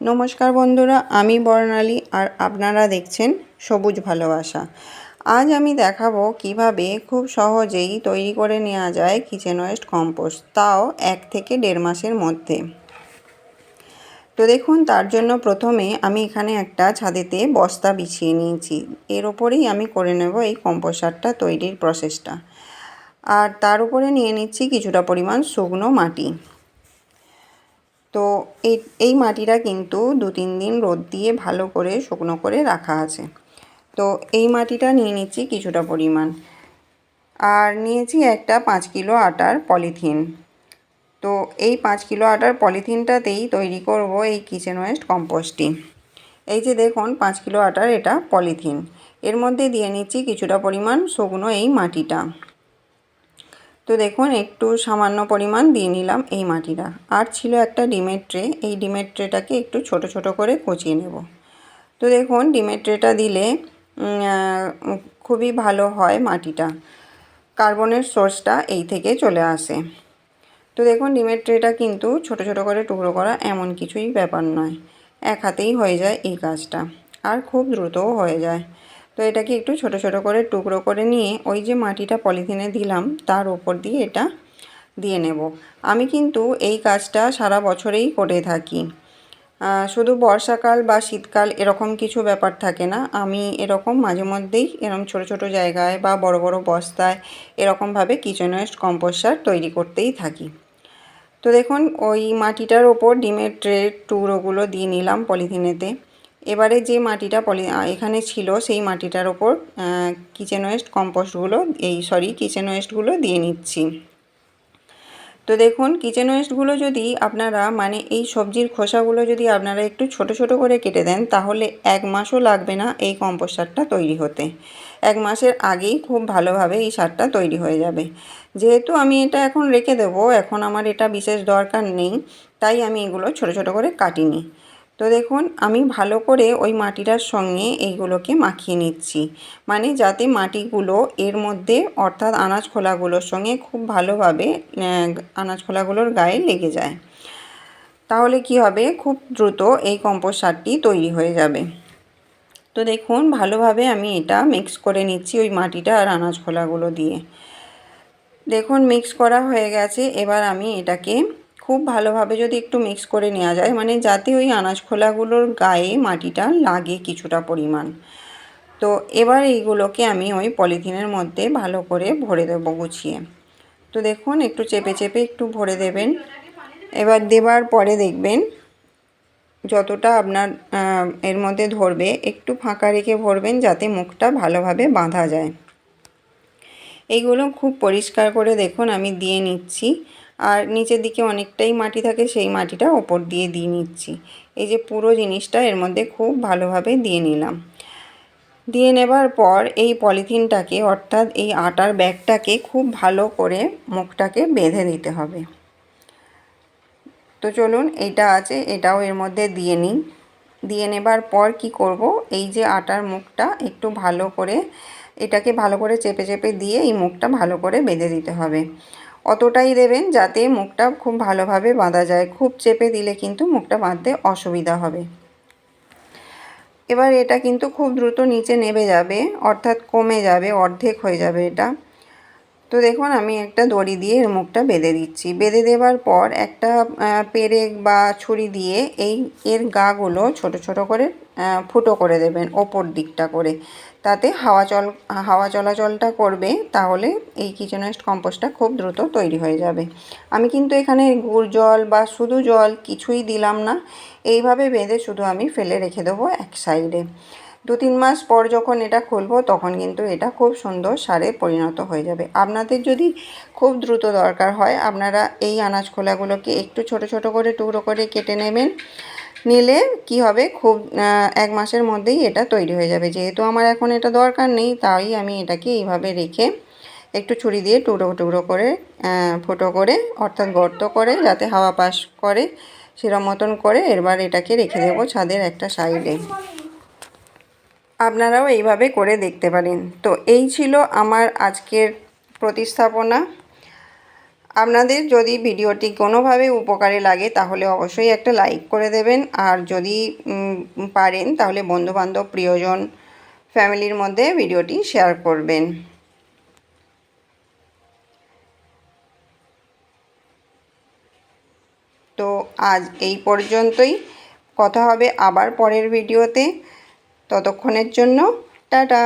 নমস্কার বন্ধুরা, আমি বর্ণালী আর আপনারা দেখছেন সবুজ ভালোবাসা। আজ আমি দেখাবো কীভাবে খুব সহজেই তৈরি করে নেওয়া যায় কিচেন ওয়েস্ট কম্পোস্ট, তাও এক থেকে দেড় মাসের মধ্যে। তো দেখুন, তার জন্য প্রথমে আমি এখানে একটা ছাদেতে বস্তা বিছিয়ে নিয়েছি। এর ওপরেই আমি করে নেব এই কম্পোস্ট তৈরির প্রসেসটা। আর তার উপরে নিয়ে নিচ্ছি কিছুটা পরিমাণ শুকনো মাটি। তো এই এই মাটিটা কিন্তু দু তিন দিন রোদ দিয়ে ভালো করে শুকনো করে রাখা আছে। তো এই মাটিটা নিয়ে নিচ্ছি কিছুটা পরিমাণ। আর নিয়েছি একটা পাঁচ কিলো আটার পলিথিন। তো এই পাঁচ কিলো আটার পলিথিনটাতেই তৈরি করব এই কিচেন ওয়েস্ট কম্পোস্টটি। এই যে দেখুন, পাঁচ কিলো আটার এটা পলিথিন। এর মধ্যে দিয়ে নিচ্ছি কিছুটা পরিমাণ শুকনো এই মাটিটা। তো দেখুন, একটু সামান্য পরিমাণ দিয়ে নিলাম এই মাটিটা। আর ছিল একটা ডিমের ট্রে, এই ডিমের ট্রেটাকে একটু ছোট ছোট করে কচিয়ে নেব। তো দেখুন, ডিমের ট্রেটা দিলে খুবই ভালো হয় মাটিটা। কার্বনের সোর্সটা এই থেকে চলে আসে। তো দেখুন, ডিমের ট্রেটা কিন্তু ছোট ছোট করে টুকরো করা এমন কিছুই ব্যাপার নয়। এক হাতেই হয়ে যায় এই কাজটা। আর খুব দ্রুতও হয়ে যায়। তো এটাকে একটু ছোট ছোট করে টুকরো করে নিয়ে ওই যে মাটিটা পলিথিনে দিলাম, তার ওপর দিয়ে এটা দিয়ে নেব। আমি কিন্তু এই কাজটা সারা বছরেই করে থাকি। শুধু বর্ষাকাল বা শীতকাল এরকম কিছু ব্যাপার থাকে না। আমি এরকম মাঝে মধ্যেই এরকম ছোট ছোট জায়গায় বা বড় বড় বস্তায় এরকমভাবে কিচেন ওয়েস্ট কম্পোস্টার তৈরি করতেই থাকি। তো দেখুন, ওই মাটিটার ওপর ডিমের ট্রের টুকরোগুলো দিয়ে নিলাম পলিথিনেতে। এবারে যে মাটিটা পলি এখানে ছিল সেই মাটিটার ওপর কিচেন ওয়েস্ট কম্পোস্টগুলো এই সরি কিচেন ওয়েস্টগুলো দিয়ে নিচ্ছি। তো দেখুন কিচেন ওয়েস্টগুলো যদি আপনারা মানে এই সবজির খোসাগুলো যদি আপনারা একটু ছোট ছোট করে কেটে দেন, তাহলে এক মাসও লাগবে না এই কম্পোস্ট সারটা তৈরি হতে। এক মাসের আগেই খুব ভালোভাবে এই সারটা তৈরি হয়ে যাবে। যেহেতু আমি এটা এখন রেখে দেবো, এখন আমার এটা বিশেষ দরকার নেই, তাই আমি এগুলো ছোট ছোট করে কাটিনি। তো দেখুন, আমি ভালো করে ওই মাটিটার সঙ্গে এইগুলোকে মাখিয়ে নিচ্ছি। মানে যাতে মাটিগুলো এর মধ্যে অর্থাৎ আনাজ খোলাগুলোর সঙ্গে খুব ভালোভাবে আনাজ খোলাগুলোর গায়ে লেগে যায়। তাহলে কি হবে? খুব দ্রুত এই কম্পোস্ট সারটি তৈরি হয়ে যাবে। তো দেখুন, ভালোভাবে আমি এটা মিক্স করে নিচ্ছি ওই মাটিটা আর আনাজ খোলাগুলো দিয়ে। দেখুন মিক্স করা হয়ে গেছে। এবার আমি এটাকে খুব ভালোভাবে যদি একটু মিক্স করে নেওয়া যায় মানে যাতে ওই আনাজ খোলাগুলোর গায়ে মাটিটা লাগে কিছুটা পরিমাণ। তো এবার এইগুলোকে আমি ওই পলিথিনের মধ্যে ভালো করে ভরে দেবো গুছিয়ে। তো দেখুন, একটু চেপে চেপে একটু ভরে দেবেন। এবার দেবার পরে দেখবেন যতটা আপনার এর মধ্যে ধরবে, একটু ফাঁকা রেখে ভরবেন যাতে মুখটা ভালোভাবে বাঁধা যায়। এইগুলো খুব পরিষ্কার করে দেখুন, আমি দিয়ে নিচ্ছি। আর নিচের দিকে অনেকটাই মাটি থাকে, সেই মাটিটা ওপর দিয়ে দিয়ে নিচ্ছি। এই যে পুরো জিনিসটা এর মধ্যে খুব ভালোভাবে দিয়ে নিলাম। দিয়ে নেবার পর এই পলিথিনটাকে, অর্থাৎ এই আটার ব্যাগটাকে খুব ভালো করে মুখটাকে বেঁধে দিতে হবে। তো চলুন এইটা আছে, এটাও এর মধ্যে দিয়ে নিই। দিয়ে নেবার পর কি করব? এই যে আটার মুখটা একটু ভালো করে, এটাকে ভালো করে চেপে চেপে দিয়ে এই মুখটা ভালো করে বেঁধে দিতে হবে। অতটাই দেবেন যাতে মুখটা খুব ভালোভাবে বাঁধা যায়। খুব চেপে দিলে কিন্তু মুখটা বাঁধতে অসুবিধা হবে। এবার এটা কিন্তু খুব দ্রুত নিচে নেমে যাবে, অর্থাৎ কমে যাবে, অর্ধেক হয়ে যাবে এটা। তো দেখুন, আমি একটা দড়ি দিয়ে এর মুখটা বেঁধে দিচ্ছি। বেঁধে দেওয়ার পর একটা পেরেক বা ছুরি দিয়ে এই, এর গাগুলো ছোট ছোট করে ফুটো করে দেবেন ওপর দিকটা করে। তাতে হাওয়া চল হাওয়া চলাচলটা করবে, তাহলে এই কিচেন ওয়েস্ট কম্পোস্টটা খুব দ্রুত তৈরি হয়ে যাবে। আমি কিন্তু এখানে গুড় জল বা শুধু জল কিছুই দিলাম না, এইভাবে বেঁধে শুধু আমি ফেলে রেখে দেবো এক সাইডে। দু তিন মাস পর যখন এটা খুলবো, তখন কিন্তু এটা খুব সুন্দর সারে পরিণত হয়ে যাবে। আপনাদের যদি খুব দ্রুত দরকার হয়, আপনারা এই আনাজ খোলাগুলোকে একটু ছোট ছোট করে টুকরো করে কেটে নেবেন। নিলে কি হবে, খুব এক মাসের মধ্যেই এটা তৈরি হয়ে যাবে। যেহেতু আমার এখন এটা দরকার নেই, তাই আমি এটাকে এইভাবে রেখে একটু ছুরি দিয়ে টুকরো টুকরো করে ফুটো করে, অর্থাৎ গর্ত করে, যাতে হাওয়া পাস করে, সেরম মতন করে এবার এটাকে রেখে দেবো ছাদের একটা সাইডে। আপনারাও এইভাবে করে দেখতে পারেন। তো এই ছিল আমার আজকের প্রতিস্থাপনা। আপনাদের যদি ভিডিওটি কোনোভাবে উপকারে লাগে, তাহলে অবশ্যই একটা লাইক করে দেবেন। আর যদি পারেন, তাহলে বন্ধুবান্ধব, প্রিয়জন, ফ্যামিলির মধ্যে ভিডিওটি শেয়ার করবেন। তো আজ এই পর্যন্তই। কথা হবে আবার পরের ভিডিওতে। ততক্ষণের জন্য টাটা।